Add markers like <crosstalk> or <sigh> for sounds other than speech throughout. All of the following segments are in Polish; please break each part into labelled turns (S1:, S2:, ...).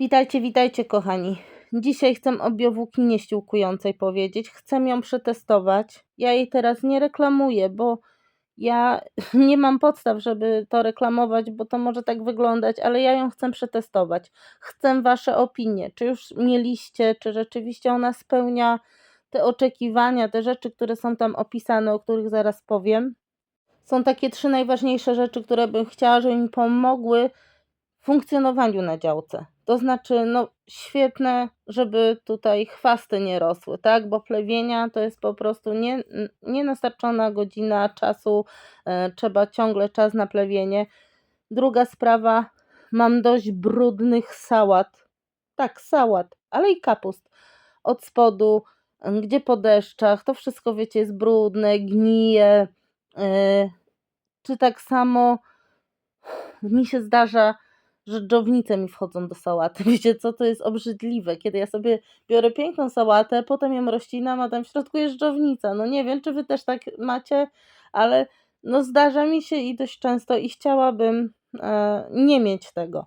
S1: Witajcie, witajcie kochani. Dzisiaj chcę o biowłókninie ściółkującej powiedzieć. Chcę ją przetestować. Ja jej teraz nie reklamuję, bo ja <laughs> nie mam podstaw, żeby to reklamować, bo to może tak wyglądać, ale ja ją chcę przetestować. Chcę Wasze opinie. Czy już mieliście, czy rzeczywiście ona spełnia te oczekiwania, te rzeczy, które są tam opisane, o których zaraz powiem. Są takie trzy najważniejsze rzeczy, które bym chciała, żeby mi pomogły w funkcjonowaniu na działce. To znaczy, no świetne, żeby tutaj chwasty nie rosły, tak? Bo plewienia to jest po prostu nie, nienastarczona godzina czasu, e, trzeba ciągle czas na plewienie. Druga sprawa, mam dość brudnych sałat. Tak, sałat, ale i kapust. Od spodu, gdzie po deszczach, to wszystko wiecie, jest brudne, gnije. E, czy tak samo mi się zdarza, że mi wchodzą do sałaty. <laughs> Wiecie co, to jest obrzydliwe, kiedy ja sobie biorę piękną sałatę, potem ją rozcinam, a tam w środku jest dżownica. No nie wiem, czy wy też tak macie, ale no zdarza mi się i dość często i chciałabym e, nie mieć tego.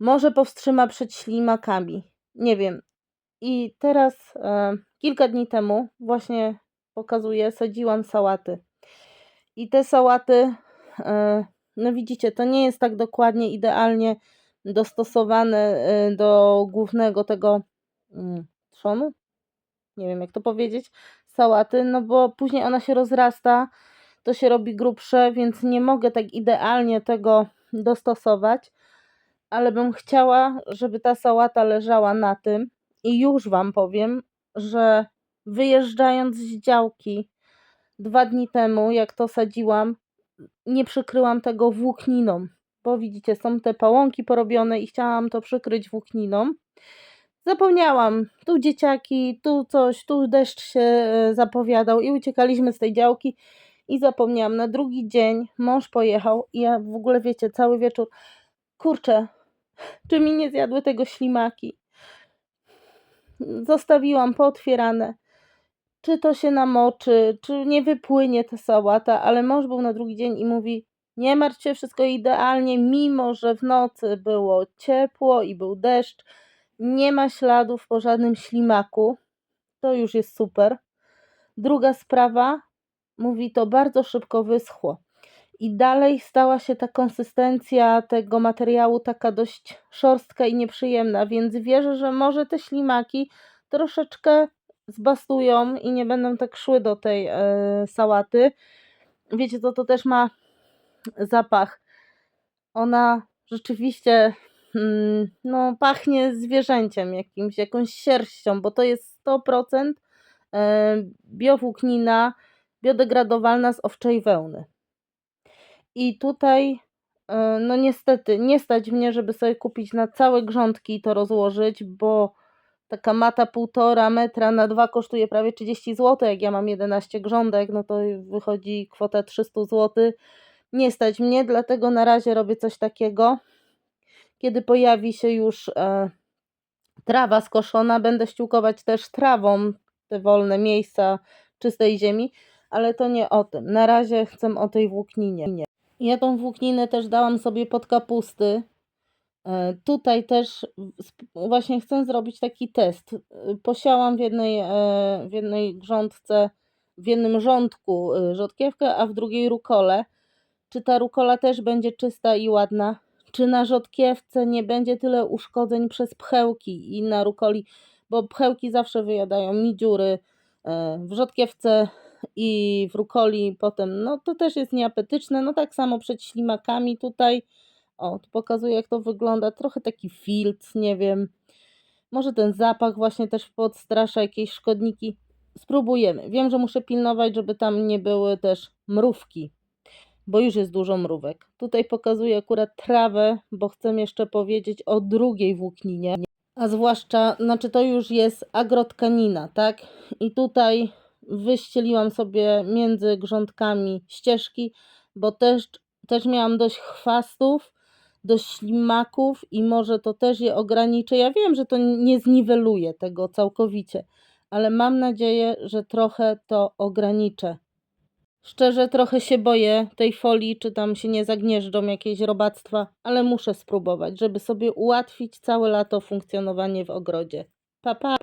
S1: Może powstrzyma przed ślimakami. Nie wiem. I teraz e, kilka dni temu właśnie pokazuję, sadziłam sałaty. I te sałaty e, no widzicie, to nie jest tak dokładnie, idealnie dostosowane y, do głównego tego mm, trzonu, nie wiem jak to powiedzieć, sałaty, no bo później ona się rozrasta, to się robi grubsze, więc nie mogę tak idealnie tego dostosować, ale bym chciała, żeby ta sałata leżała na tym. I już Wam powiem, że wyjeżdżając z działki dwa dni temu, jak to sadziłam, nie przykryłam tego włókniną, bo widzicie, są te pałąki porobione i chciałam to przykryć włókniną. Zapomniałam, tu dzieciaki, tu coś, tu deszcz się e, zapowiadał i uciekaliśmy z tej działki i zapomniałam. Na drugi dzień mąż pojechał i ja w ogóle wiecie, cały wieczór, kurczę, <laughs> czy mi nie zjadły tego ślimaki? Zostawiłam pootwierane czy to się namoczy, czy nie wypłynie ta sałata, ale mąż był na drugi dzień i mówi: Nie martw się, wszystko idealnie, mimo że w nocy było ciepło i był deszcz, nie ma śladów po żadnym ślimaku. To już jest super. Druga sprawa, mówi to bardzo szybko wyschło. I dalej stała się ta konsystencja tego materiału taka dość szorstka i nieprzyjemna, więc wierzę, że może te ślimaki troszeczkę zbastują i nie będą tak szły do tej e, sałaty. Wiecie co, to też ma zapach. Ona rzeczywiście mm, no, pachnie zwierzęciem jakimś, jakąś sierścią, bo to jest 100% e, biowłóknina biodegradowalna z owczej wełny. I tutaj e, no niestety nie stać mnie, żeby sobie kupić na całe grządki i to rozłożyć, bo taka mata półtora metra na dwa kosztuje prawie 30 zł. Jak ja mam 11 grządek, no to wychodzi kwota 300 zł. Nie stać mnie, dlatego na razie robię coś takiego. Kiedy pojawi się już e, trawa skoszona, będę ściółkować też trawą te wolne miejsca czystej ziemi, ale to nie o tym. Na razie chcę o tej włókninie. Ja tą włókninę też dałam sobie pod kapusty, tutaj też właśnie chcę zrobić taki test. E, posiałam w jednej, e, w jednej grządce, w jednym rządku rzodkiewkę, a w drugiej rukolę. Czy ta rukola też będzie czysta i ładna? Czy na rzodkiewce nie będzie tyle uszkodzeń przez pchełki i na rukoli, bo pchełki zawsze wyjadają mi dziury w rzodkiewce i w rukoli potem, no to też jest nieapetyczne, no tak samo przed ślimakami tutaj o, tu pokazuję jak to wygląda. Trochę taki filtr, nie wiem. Może ten zapach właśnie też podstrasza jakieś szkodniki. Spróbujemy. Wiem, że muszę pilnować, żeby tam nie były też mrówki, bo już jest dużo mrówek. Tutaj pokazuję akurat trawę, bo chcę jeszcze powiedzieć o drugiej włókninie. A zwłaszcza, znaczy to już jest agrotkanina, tak? I tutaj wyścieliłam sobie między grządkami ścieżki, bo też, też miałam dość chwastów do ślimaków i może to też je ograniczy. Ja wiem, że to nie zniweluje tego całkowicie, ale mam nadzieję, że trochę to ograniczę. Szczerze trochę się boję tej folii, czy tam się nie zagnieżdżą jakieś robactwa, ale muszę spróbować, żeby sobie ułatwić całe lato funkcjonowanie w ogrodzie. Pa, pa!